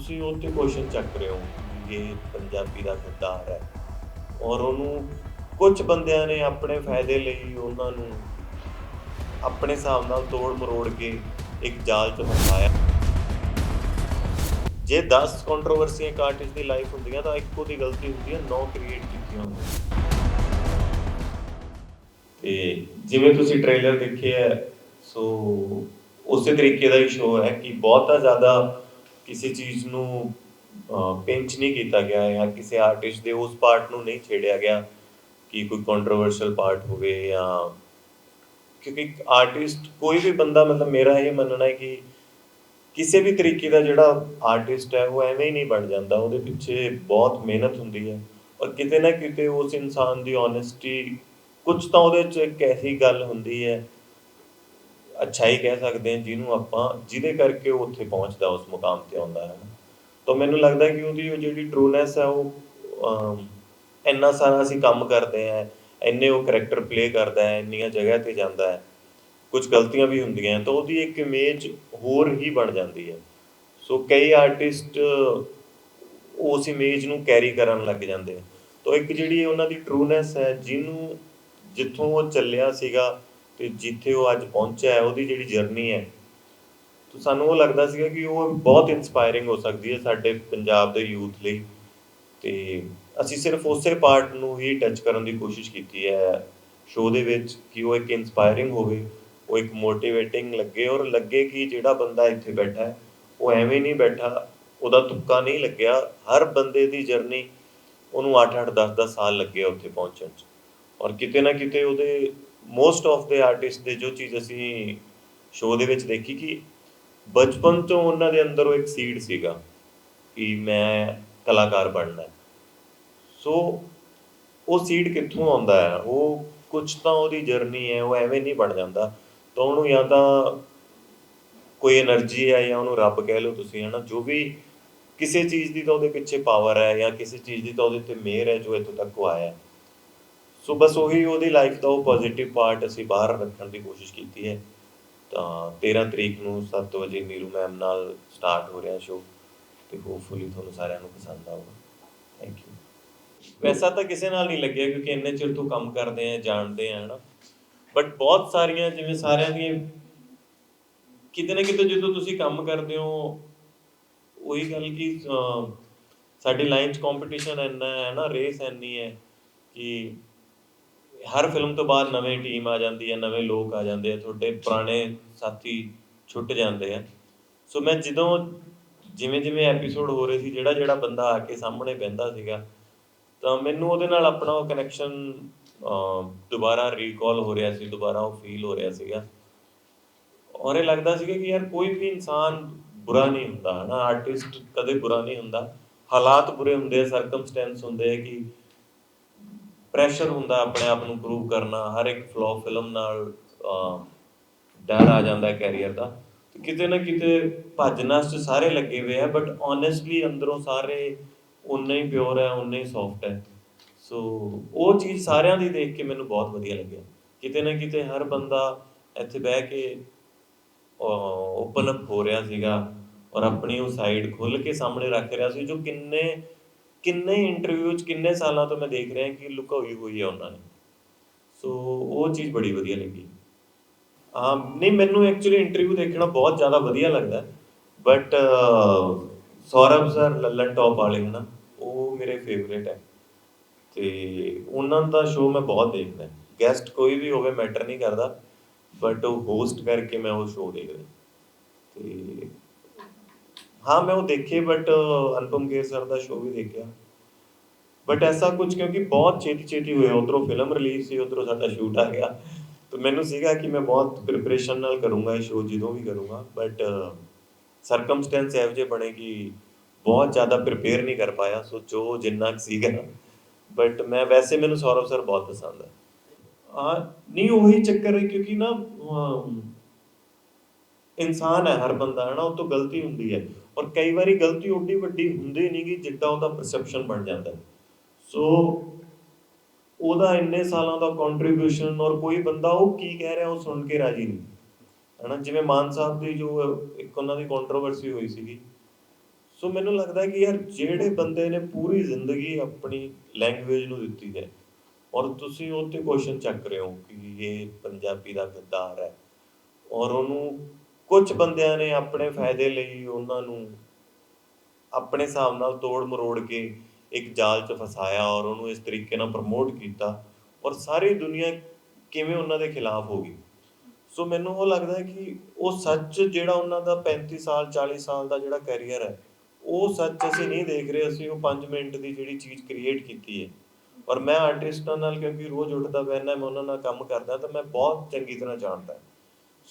ਤੁਸੀਂ ਉਹ ਤੇ ਕੁਐਸਚਨ ਚੱਕ ਰਹੇ ਹੋ ਇਹ ਪੰਜਾਬੀ ਦਾ ਕਿਰਦਾਰ ਹੈ। ਔਰ ਉਹਨੂੰ ਕੁਝ ਬੰਦਿਆਂ ਨੇ ਆਪਣੇ ਫਾਇਦੇ ਲਈ ਉਹਨਾਂ ਨੂੰ ਆਪਣੇ ਹਿਸਾਬ ਨਾਲ ਤੋੜ ਮਰੋੜ ਕੇ ਇੱਕ ਜਾਲ 'ਚ ਫਸਾਇਆ। ਜੇ 10 ਕੰਟਰੋਵਰਸੀਆਂ ਇੱਕ ਆਰਟਿਸਟ ਦੀ ਲਾਈਫ ਹੁੰਦੀਆਂ ਤਾਂ ਇੱਕੋ ਦੀ ਗਲਤੀ ਹੁੰਦੀ ਹੈ 9 ਕ੍ਰੀਏਟ ਕੀਤੀਆਂ ਹੁੰਦੀਆਂ। ਤੇ ਜਿਵੇਂ ਤੁਸੀਂ ਟ੍ਰੇਲਰ ਦੇਖਿਆ ਹੈ, ਸੋ ਉਸੇ ਤਰੀਕੇ ਦਾ ਹੀ ਸ਼ੋਅ ਹੈ ਕਿ ਬਹੁਤਾ ਜ਼ਿਆਦਾ ਕਿਸੇ ਚੀਜ਼ ਨੂੰ ਪਿੰਚ ਨਹੀਂ ਕੀਤਾ ਗਿਆ ਜਾਂ ਕਿਸੇ ਆਰਟਿਸਟ ਦੇ ਉਸ ਪਾਰਟ ਨੂੰ ਨਹੀਂ ਛੇੜਿਆ ਗਿਆ ਕਿ ਕੋਈ ਕੰਟਰੋਵਰਸ਼ੀਅਲ ਪਾਰਟ ਹੋਵੇ ਜਾਂ ਕਿਉਂਕਿ ਆਰਟਿਸਟ ਕੋਈ ਵੀ ਬੰਦਾ ਮਤਲਬ ਮੇਰਾ ਇਹ ਮੰਨਣਾ ਹੈ ਕਿ ਕਿਸੇ ਵੀ ਤਰੀਕੇ ਦਾ ਜਿਹੜਾ ਆਰਟਿਸਟ ਹੈ ਉਹ ਐਵੇਂ ਹੀ ਨਹੀਂ ਬਣ ਜਾਂਦਾ, ਉਹਦੇ ਪਿੱਛੇ ਬਹੁਤ ਮਿਹਨਤ ਹੁੰਦੀ ਹੈ ਔਰ ਕਿਤੇ ਨਾ ਕਿਤੇ ਉਸ ਇਨਸਾਨ ਦੀ ਓਨੈਸਟੀ ਕੁਝ ਤਾਂ ਉਹਦੇ ਚ ਇੱਕ ਐਸੀ ਗੱਲ ਹੁੰਦੀ ਹੈ ਅੱਛਾਈ ਕਹਿ ਸਕਦੇ ਹਾਂ ਜਿਹਨੂੰ ਆਪਾਂ, ਜਿਹਦੇ ਕਰਕੇ ਉਹ ਉੱਥੇ ਪਹੁੰਚਦਾ, ਉਸ ਮੁਕਾਮ ਤੇ ਆਉਂਦਾ ਹੈ ਤਾਂ ਮੈਨੂੰ ਲੱਗਦਾ ਕਿ ਉਹਦੀ ਉਹ ਜਿਹੜੀ ਟਰੂਨੈਸ ਹੈ, ਉਹ ਇੰਨਾ ਸਾਰਾ ਅਸੀਂ ਕੰਮ ਕਰਦੇ ਆ ਇੰਨੇ ਉਹ ਕੈਰੈਕਟਰ ਪਲੇ ਕਰਦਾ ਹੈ, ਇੰਨੀਆਂ ਜਗ੍ਹਾ ਤੇ ਜਾਂਦਾ ਹੈ, ਕੁਝ ਗਲਤੀਆਂ ਵੀ ਹੁੰਦੀਆਂ ਤਾਂ ਉਹਦੀ ਇੱਕ ਇਮੇਜ ਹੋਰ ਹੀ ਬਣ ਜਾਂਦੀ ਹੈ। ਸੋ ਕਈ ਆਰਟਿਸਟ ਉਸ ਇਮੇਜ ਨੂੰ ਕੈਰੀ ਕਰਨ ਲੱਗ ਜਾਂਦੇ ਤਾਂ ਇੱਕ ਜਿਹੜੀ ਉਹਨਾਂ ਦੀ ਟਰੂਨੈਸ ਹੈ, ਜਿਹਨੂੰ ਜਿੱਥੋਂ ਉਹ ਚੱਲਿਆ ਸੀਗਾ ਤੇ ਜਿੱਥੇ ਉਹ ਅੱਜ ਪਹੁੰਚਿਆ ਹੈ, ਉਹਦੀ ਜਿਹੜੀ ਜਰਨੀ ਹੈ, ਤਾਂ ਸਾਨੂੰ ਉਹ ਲੱਗਦਾ ਸੀਗਾ ਕਿ ਉਹ ਬਹੁਤ ਇਨਸਪਾਇਰਿੰਗ ਹੋ ਸਕਦੀ ਹੈ ਸਾਡੇ ਪੰਜਾਬ ਦੇ ਯੂਥ ਲਈ। ਤੇ ਅਸੀਂ ਸਿਰਫ ਉਸੇ ਪਾਰਟ ਨੂੰ ਹੀ ਟੱਚ ਕਰਨ ਦੀ ਕੋਸ਼ਿਸ਼ ਕੀਤੀ ਹੈ ਸ਼ੋਅ ਦੇ ਵਿੱਚ ਕਿ ਉਹ ਇੱਕ ਇਨਸਪਾਇਰਿੰਗ ਹੋਵੇ, ਉਹ ਇੱਕ ਮੋਟੀਵੇਟਿੰਗ ਲੱਗੇ ਔਰ ਲੱਗੇ ਕਿ ਜਿਹੜਾ ਬੰਦਾ ਇੱਥੇ ਬੈਠਾ ਹੈ, ਉਹ ਐਵੇਂ ਨਹੀਂ ਬੈਠਾ, ਉਹਦਾ ਤੁੱਕਾ ਨਹੀਂ ਲੱਗਿਆ, ਹਰ ਬੰਦੇ ਦੀ ਜਰਨੀ ਉਹਨੂੰ 8-8 10-10 ਸਾਲ ਲੱਗੇ ਉੱਥੇ ਪਹੁੰਚਣ 'ਚ। ਔਰ ਕਿਤੇ ਨਾ ਕਿਤੇ ਉਹਦੇ ਮੋਸਟ ਆਫ ਦੇ ਆਰਟਿਸਟ ਦੇ ਜੋ ਚੀਜ਼ ਅਸੀਂ ਸ਼ੋਅ ਦੇ ਵਿੱਚ ਦੇਖੀ ਕਿ ਬਚਪਨ ਤੋਂ ਉਹਨਾਂ ਦੇ ਅੰਦਰ ਉਹ ਇੱਕ ਸੀਡ ਸੀਗਾ ਕਿ ਮੈਂ ਕਲਾਕਾਰ ਬਣਨਾ ਹੈ। ਸੋ ਉਹ ਸੀਡ ਕਿੱਥੋਂ ਆਉਂਦਾ ਹੈ? ਉਹ ਕੁਝ ਤਾਂ ਉਹਦੀ ਜਰਨੀ ਹੈ, ਉਹ ਐਵੇਂ ਨਹੀਂ ਬਣ ਜਾਂਦਾ। ਤਾਂ ਉਹਨੂੰ ਜਾਂ ਤਾਂ ਕੋਈ એનર્ਜੀ ਹੈ ਜਾਂ ਉਹਨੂੰ ਰੱਬ ਕਹਿ ਲਓ ਤੁਸੀਂ, ਹਨਾ? ਜੋ ਵੀ ਕਿਸੇ ਚੀਜ਼ ਦੀ ਤਾਂ ਉਹਦੇ ਪਿੱਛੇ ਪਾਵਰ ਹੈ ਜਾਂ ਕਿਸੇ ਚੀਜ਼ ਦੀ ਤਾਂ ਉਹਦੇ ਤੇ ਮਿਹਰ ਹੈ ਜੋ ਇੱਥੋਂ ਤੱਕ ਉਹ ਆਇਆ। ਹੈ ਸੋ ਬਸ ਉਹੀ ਉਹਦੀ ਲਾਈਫ ਦਾ ਉਹ ਪੋਜ਼ਿਟਿਵ ਪਾਰਟ ਅਸੀਂ ਬਾਹਰ ਰੱਖਣ ਦੀ ਕੋਸ਼ਿਸ਼ ਕੀਤੀ ਹੈ। ਤਾਂ 13 ਤਰੀਕ ਨੂੰ 7 ਵਜੇ ਨੀਰੂ ਮੈਮ ਨਾਲ ਸਟਾਰਟ ਹੋ ਰਿਹਾ ਸ਼ੋਅ ਤੇ ਹੋਪਫੁਲੀ ਤੁਹਾਨੂੰ ਸਾਰਿਆਂ ਨੂੰ ਪਸੰਦ ਆਊਗਾ। ਥੈਂਕ ਯੂ ਵੈਸਾ ਤਾਂ ਕਿਸੇ ਨਾਲ ਨਹੀਂ ਲੱਗਿਆ ਕਿਉਂਕਿ ਇੰਨੇ ਚਿਰ ਤੋਂ ਕੰਮ ਕਰਦੇ ਆ, ਜਾਣਦੇ ਆ, ਹਨਾ। ਬਟ ਬਹੁਤ ਸਾਰੀਆਂ ਜਿਵੇਂ ਸਾਰਿਆਂ ਦੀਆਂ ਕਿਤੇ ਨਾ ਕਿਤੇ ਜਦੋਂ ਤੁਸੀਂ ਕੰਮ ਕਰਦੇ ਹੋ, ਉਹੀ ਗੱਲ ਕਿ ਸਾਡੀ ਲਾਈਨ 'ਚ ਕੰਪੀਟੀਸ਼ਨ ਇੰਨਾ ਹੈ ਨਾ ਰੇਸ ਇੰਨੀ ਹੈ ਕਿ ਹਰ ਫਿਲਮ ਤੋਂ ਬਾਅਦ ਨਵੇਂ ਟੀਮ ਆ ਜਾਂਦੀ ਹੈ ਨਵੇਂ ਲੋਕ ਆ ਜਾਂਦੇ ਆ ਤੁਹਾਡੇ ਪੁਰਾਣੇ ਸਾਥੀ ਛੁੱਟ ਜਾਂਦੇ ਆ। ਸੋ ਮੈਂ ਜਦੋਂ ਜਿਵੇਂ ਜਿਵੇਂ ਐਪੀਸੋਡ ਹੋ ਰਹੇ ਸੀ ਜਿਹੜਾ ਜਿਹੜਾ ਬੰਦਾ ਆ ਕੇ ਸਾਹਮਣੇ ਬਹਿੰਦਾ ਸੀਗਾ ਤਾਂ ਮੈਨੂੰ ਉਹਦੇ ਨਾਲ ਆਪਣਾ ਉਹ ਕਨੈਕਸ਼ਨ ਦੁਬਾਰਾ ਰੀਕਾਲ ਹੋ ਰਿਹਾ ਸੀ ਦੁਬਾਰਾ ਉਹ ਫੀਲ ਹੋ ਰਿਹਾ ਸੀਗਾ। ਔਰ ਇਹ ਲੱਗਦਾ ਸੀਗਾ ਕਿ ਯਾਰ ਕੋਈ ਵੀ ਇਨਸਾਨ ਬੁਰਾ ਨਹੀਂ ਹੁੰਦਾ ਹਨਾ? ਆਰਟਿਸਟ ਕਦੇ ਬੁਰਾ ਨਹੀਂ ਹੁੰਦਾ। ਹਾਲਾਤ ਬੁਰੇ ਹੁੰਦੇ ਆ ਸਰਕਮਸਟੈਂਸ ਹੁੰਦੇ ਆ ਕਿ ਪ੍ਰੈਸ਼ਰ ਹੁੰਦਾ ਆਪਣੇ ਆਪ ਨੂੰ ਪ੍ਰੂਵ ਕਰਨਾ, ਹਰ ਇੱਕ ਫਲੋ ਫਿਲਮ ਨਾਲ ਡਰ ਆ ਜਾਂਦਾ ਕੈਰੀਅਰ ਦਾ। ਤੇ ਕਿਤੇ ਨਾ ਕਿਤੇ ਭੱਜਣਾ ਚ ਸਾਰੇ ਲੱਗੇ ਹੋਏ ਆ ਬਟ ਓਨੈਸਟਲੀ ਅੰਦਰੋਂ ਸਾਰੇ ਉਨੇ ਹੀ ਪਿਓਰ ਹੈ ਉਨੇ ਹੀ ਸੌਫਟ ਹੈ। ਸੋ ਉਹ ਚੀਜ਼ ਸਾਰਿਆਂ ਦੀ ਦੇਖ ਕੇ ਮੈਨੂੰ ਬਹੁਤ ਵਧੀਆ ਲੱਗਿਆ। ਕਿਤੇ ਨਾ ਕਿਤੇ ਹਰ ਬੰਦਾ ਇੱਥੇ ਬਹਿ ਕੇ ਓਪਨ ਅਪ ਹੋ ਰਿਹਾ ਸੀਗਾ ਔਰ ਆਪਣੀ ਉਹ ਸਾਈਡ ਖੁੱਲ ਕੇ ਸਾਹਮਣੇ ਰੱਖ ਰਿਹਾ ਸੀ, ਜੋ ਕਿੰਨੇ ਕਿੰਨੇ ਇੰਟਰਵਿਊ ਚ ਕਿੰਨੇ ਸਾਲਾਂ ਤੋਂ ਮੈਂ ਦੇਖ ਰਿਹਾ ਕਿ ਲੁਕਾਈ ਹੋਈ ਹੈ ਉਹਨਾਂ ਨੇ। ਸੋ ਉਹ ਚੀਜ਼ ਬੜੀ ਵਧੀਆ ਲੱਗੀ। ਹਾਂ, ਨਹੀਂ, ਮੈਨੂੰ ਐਕਚੁਅਲੀ ਇੰਟਰਵਿਊ ਦੇਖਣਾ ਬਹੁਤ ਜ਼ਿਆਦਾ ਵਧੀਆ ਲੱਗਦਾ। But Saurav sir Lallantop ਵਾਲੇ, ਹਨਾ, ਉਹ ਮੇਰੇ ਫੇਵਰੇਟ ਹੈ। ਤੇ ਉਹਨਾਂ ਦਾ ਸ਼ੋਅ ਮੈਂ ਬਹੁਤ ਦੇਖਦਾ। ਗੈਸਟ ਕੋਈ ਵੀ ਹੋਵੇ ਮੈਟਰ ਨਹੀਂ ਕਰਦਾ। ਬਟ ਉਹ ਹੋਸਟ ਕਰਕੇ ਮੈਂ ਉਹ ਸ਼ੋਅ ਦੇਖਦਾ। ਤੇ ਹਾਂ, ਮੈਂ ਉਹ ਦੇਖੇ ਬਟ ਅਨੁਪਮ ਖੇਰ ਸਰ ਦਾ ਸ਼ੋਅ ਵੀ ਦੇਖਿਆ। ਬਟ ਐਸਾ ਕੁਝ ਕਿਉਂਕਿ ਬਹੁਤ ਛੇਤੀ ਛੇਤੀ ਹੋਇਆ, ਉਧਰੋਂ ਫਿਲਮ ਰਿਲੀਜ਼ ਸੀ, ਉਧਰੋਂ ਸਾਡਾ ਸ਼ੂਟ ਆ ਗਿਆ। ਤੇ ਮੈਨੂੰ ਸੀਗਾ ਕਿ ਮੈਂ ਬਹੁਤ ਪ੍ਰਿਪਰੇਸ਼ਨ ਨਾਲ ਕਰੂੰਗਾ ਇਹ ਸ਼ੋਅ ਜਦੋਂ ਵੀ ਕਰੂੰਗਾ। ਬਟ ਸਰਕਮਸਟੈਂਸ ਇਹੋ ਜਿਹੇ ਬਣੇ ਕਿ ਬਹੁਤ ਜ਼ਿਆਦਾ ਪ੍ਰਿਪੇਅਰ ਨਹੀਂ ਕਰ ਪਾਇਆ, ਸੋ ਜੋ ਜਿੰਨਾ ਸੀਗਾ। ਬਟ ਮੈਂ ਵੈਸੇ ਮੈਨੂੰ ਸੌਰਵ ਸਰ ਬਹੁਤ ਪਸੰਦ ਹੈ ਆ ਨਹੀਂ, ਉਹੀ ਚੱਕਰ ਹੈ, ਕਿਉਂਕਿ ਨਾ ਇਨਸਾਨ ਹੈ ਹਰ ਬੰਦਾ ਹੈ ਨਾ ਉਹ ਤੋਂ ਗਲਤੀ ਹੁੰਦੀ ਹੈ। ਔਰ ਕਈ ਵਾਰੀ ਗਲਤੀ ਓਡੀ ਵੱਡੀ ਹੁੰਦੀ ਨਹੀਂ ਜਿੱਦਾਂ ਉਹਦਾ ਪਰਸੈਪਸ਼ਨ ਬਣ ਜਾਂਦਾ। ਸੋ ਉਹਦਾ ਇੰਨੇ ਸਾਲਾਂ ਦਾ ਕੰਟਰੀਬਿਊਸ਼ਨ ਔਰ ਕੋਈ ਬੰਦਾ ਉਹ ਕੀ ਕਹਿ ਰਿਹਾ ਉਹ ਸੁਣ ਕੇ ਰਾਜੀ ਨਹੀਂ। ਹਨਾ, ਜਿਵੇਂ ਮਾਨ ਸਾਹਿਬ ਦੀ ਜੋ ਇੱਕ ਉਹਨਾਂ ਦੀ ਕੰਟਰੋਵਰਸੀ ਹੋਈ ਸੀਗੀ। ਸੋ ਮੈਨੂੰ ਲੱਗਦਾ ਕਿ ਯਾਰ ਜਿਹੜੇ ਬੰਦੇ ਨੇ ਪੂਰੀ ਜ਼ਿੰਦਗੀ ਆਪਣੀ ਲੈਂਗੁਏਜ ਨੂੰ ਦਿੱਤੀ ਹੈ, ਔਰ ਤੁਸੀਂ ਉਹ ਤੇ ਕੁਐਸਚਨ ਚੱਕ ਰਹੇ ਹੋ ਕਿ ਇਹ ਪੰਜਾਬੀ ਦਾ ਗੱਦਾਰ ਹੈ, ਔਰ ਉਹਨੂੰ ਕੁਝ ਬੰਦਿਆਂ ਨੇ ਆਪਣੇ ਫਾਇਦੇ ਲਈ ਉਹਨਾਂ ਨੂੰ ਆਪਣੇ ਹਿਸਾਬ ਨਾਲ ਤੋੜ ਮਰੋੜ ਕੇ ਇੱਕ ਜਾਲ 'ਚ ਫਸਾਇਆ ਔਰ ਉਹਨੂੰ ਇਸ ਤਰੀਕੇ ਨਾਲ ਪ੍ਰਮੋਟ ਕੀਤਾ ਔਰ ਸਾਰੀ ਦੁਨੀਆ ਕਿਵੇਂ ਉਹਨਾਂ ਦੇ ਖਿਲਾਫ ਹੋ ਗਈ। ਸੋ ਮੈਨੂੰ ਉਹ ਲੱਗਦਾ ਹੈ ਕਿ ਉਹ ਸੱਚ ਜਿਹੜਾ ਉਹਨਾਂ ਦਾ 35 ਸਾਲ 40 ਸਾਲ ਦਾ ਜਿਹੜਾ ਕੈਰੀਅਰ ਹੈ, ਉਹ ਸੱਚ ਅਸੀਂ ਨਹੀਂ ਦੇਖ ਰਹੇ, ਅਸੀਂ ਉਹ 5 ਮਿੰਟ ਦੀ ਜਿਹੜੀ ਚੀਜ਼ ਕ੍ਰੀਏਟ ਕੀਤੀ ਹੈ। ਔਰ ਮੈਂ ਆਰਟਿਸਟਾਂ ਨਾਲ ਕਿਉਂਕਿ ਰੋਜ਼ ਉੱਠਦਾ ਬੈਠਦਾ ਮੈਂ ਉਹਨਾਂ ਨਾਲ ਕੰਮ ਕਰਦਾ, ਤਾਂ ਮੈਂ ਬਹੁਤ ਚੰਗੀ ਤਰ੍ਹਾਂ ਜਾਣਦਾ।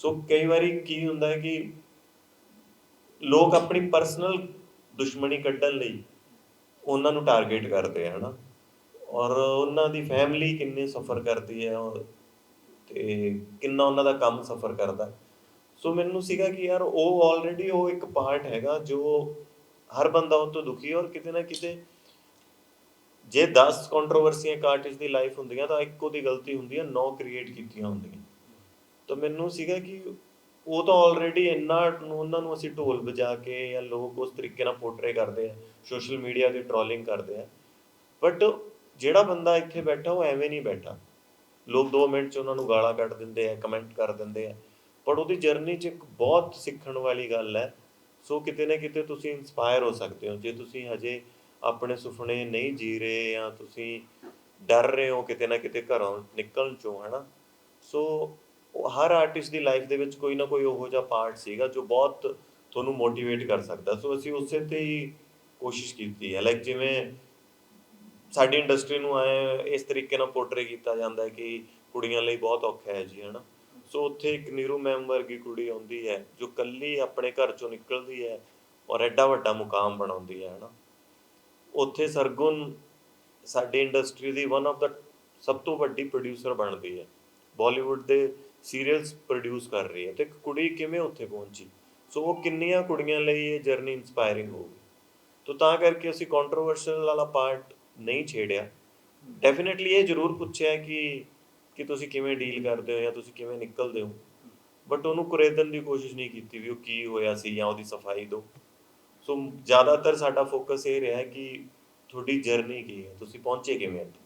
ਸੋ ਕਈ ਵਾਰੀ ਕੀ ਹੁੰਦਾ ਹੈ ਕਿ ਲੋਕ ਆਪਣੀ ਪਰਸਨਲ ਦੁਸ਼ਮਣੀ ਕੱਢਣ ਲਈ ਉਹਨਾਂ ਨੂੰ ਟਾਰਗੇਟ ਕਰਦੇ ਆ, ਹਨਾ? ਔਰ ਉਹਨਾਂ ਦੀ ਫੈਮਿਲੀ ਕਿੰਨੇ ਸਫਰ ਕਰਦੀ ਹੈ ਤੇ ਕਿੰਨਾ ਉਹਨਾਂ ਦਾ ਕੰਮ ਸਫਰ ਕਰਦਾ ਸੋ ਮੈਨੂੰ ਸੀਗਾ ਕਿ ਯਾਰ ਉਹ ਆਲਰੇਡੀ ਉਹ ਇੱਕ ਪਾਰਟ ਹੈਗਾ ਜੋ ਹਰ ਬੰਦਾ ਉਹ ਤੋਂ ਦੁਖੀ ਔਰ ਕਿਤੇ ਨਾ ਕਿਤੇ ਜੇ 10 ਕੰਟਰੋਵਰਸੀਆਂ ਇੱਕ ਆਰਟਿਸਟ ਦੀ ਲਾਈਫ ਹੁੰਦੀਆਂ ਤਾਂ ਇੱਕ ਉਹਦੀ ਗਲਤੀ ਹੁੰਦੀ ਹੈ 9 ਕ੍ਰੀਏਟ ਕੀਤੀਆਂ ਹੁੰਦੀਆਂ। ਤਾਂ ਮੈਨੂੰ ਸੀਗਾ ਕਿ ਉਹ ਤਾਂ ਆਲਰੇਡੀ ਇੰਨਾ ਉਹਨਾਂ ਨੂੰ ਅਸੀਂ ਢੋਲ ਵਜਾ ਕੇ ਜਾਂ ਲੋਕ ਉਸ ਤਰੀਕੇ ਨਾਲ ਪੋਰਟਰੇ ਕਰਦੇ ਆ ਸੋਸ਼ਲ ਮੀਡੀਆ ਤੇ ਟ੍ਰੋਲਿੰਗ ਕਰਦੇ ਆ। ਬਟ ਜਿਹੜਾ ਬੰਦਾ ਇੱਥੇ ਬੈਠਾ, ਉਹ ਐਵੇਂ ਨਹੀਂ ਬੈਠਾ। ਲੋਕ 2 ਮਿੰਟ ਚ ਉਹਨਾਂ ਨੂੰ ਗਾਲਾਂ ਕੱਢ ਦਿੰਦੇ ਆ ਕਮੈਂਟ ਕਰ ਦਿੰਦੇ ਆ। ਪਰ ਉਹਦੀ ਜਰਨੀ 'ਚ ਇੱਕ ਬਹੁਤ ਸਿੱਖਣ ਵਾਲੀ ਗੱਲ ਹੈ। ਸੋ ਕਿਤੇ ਨਾ ਕਿਤੇ ਤੁਸੀਂ ਇਨਸਪਾਇਰ ਹੋ ਸਕਦੇ ਹੋ। ਜੇ ਤੁਸੀਂ ਹਜੇ ਆਪਣੇ ਸੁਪਨੇ ਨਹੀਂ ਜੀ ਰਹੇ ਜਾਂ ਤੁਸੀਂ ਡਰ ਰਹੇ ਹੋ ਕਿਤੇ ਨਾ ਕਿਤੇ ਘਰੋਂ ਨਿਕਲਣ ਚੋਂ, ਹਨਾ? ਸੋ ਹਰ ਆਰਟਿਸਟ ਦੀ ਲਾਈਫ ਦੇ ਵਿੱਚ ਕੋਈ ਨਾ ਕੋਈ ਉਹੋ ਜਿਹਾ ਪਾਰਟ ਸੀਗਾ ਜੋ ਬਹੁਤ ਤੁਹਾਨੂੰ ਮੋਟੀਵੇਟ ਕਰ ਸਕਦਾ। ਸੋ ਅਸੀਂ ਉਸੇ ਤੇ ਹੀ ਕੋਸ਼ਿਸ਼ ਕੀਤੀ ਹੈ। ਲਾਈਕ ਜਿਵੇਂ ਸਾਡੀ ਇੰਡਸਟਰੀ ਨੂੰ ਆਏ ਇਸ ਤਰੀਕੇ ਨਾਲ ਪੋਰਟਰੇ ਕੀਤਾ ਜਾਂਦਾ ਹੈ ਕਿ ਕੁੜੀਆਂ ਲਈ ਬਹੁਤ ਔਖਾ ਹੈ ਜੀ, ਹਨਾ? ਸੋ ਉੱਥੇ ਇੱਕ ਨੀਰੂ ਮੈਮ ਵਰਗੀ ਕੁੜੀ ਆਉਂਦੀ ਹੈ, ਜੋ ਕੱਲੀ ਆਪਣੇ ਘਰ ਚੋਂ ਨਿਕਲਦੀ ਹੈ ਔਰ ਐਡਾ ਵੱਡਾ ਮੁਕਾਮ ਬਣਾਉਂਦੀ ਹੈ, ਹਨਾ? ਉੱਥੇ ਸਰਗੁਣ ਸਾਡੀ ਇੰਡਸਟਰੀ ਦੀ ਵਨ ਆਫ ਦਾ ਸਭ ਤੋਂ ਵੱਡੀ ਪ੍ਰੋਡਿਊਸਰ ਬਣਦੀ ਹੈ। ਬਾਲੀਵੁੱਡ ਦੇ ਸੀਰੀਅਲਸ ਪ੍ਰੋਡਿਊਸ ਕਰ ਰਹੀ ਹੈ ਤੇ ਇੱਕ ਕੁੜੀ ਕਿਵੇਂ ਉੱਥੇ ਪਹੁੰਚੀ? ਸੋ ਉਹ ਕਿੰਨੀਆਂ ਕੁੜੀਆਂ ਲਈ ਇਹ ਜਰਨੀ ਇਨਸਪਾਇਰਿੰਗ ਹੋਊਗੀ? ਤੋ ਤਾਂ ਕਰਕੇ ਅਸੀਂ ਕੰਟਰੋਵਰਸ਼ਲ ਵਾਲਾ ਪਾਰਟ ਨਹੀਂ ਛੇੜਿਆ। ਡੈਫੀਨਿਟਲੀ ਇਹ ਜ਼ਰੂਰ ਪੁੱਛਿਆ ਕਿ ਕਿ ਤੁਸੀਂ ਕਿਵੇਂ ਡੀਲ ਕਰਦੇ ਹੋ ਜਾਂ ਤੁਸੀਂ ਕਿਵੇਂ ਨਿਕਲਦੇ ਹੋ? ਬਟ ਉਹਨੂੰ ਕੁਰੇਦਣ ਦੀ ਕੋਸ਼ਿਸ਼ ਨਹੀਂ ਕੀਤੀ ਵੀ ਉਹ ਕੀ ਹੋਇਆ ਸੀ ਜਾਂ ਉਹਦੀ ਸਫ਼ਾਈ ਦੋ ਸੋ ਜ਼ਿਆਦਾਤਰ ਸਾਡਾ ਫੋਕਸ ਇਹ ਰਿਹਾ ਕਿ ਤੁਹਾਡੀ ਜਰਨੀ ਕੀ ਹੈ? ਤੁਸੀਂ ਪਹੁੰਚੇ ਕਿਵੇਂ ਇੱਥੇ?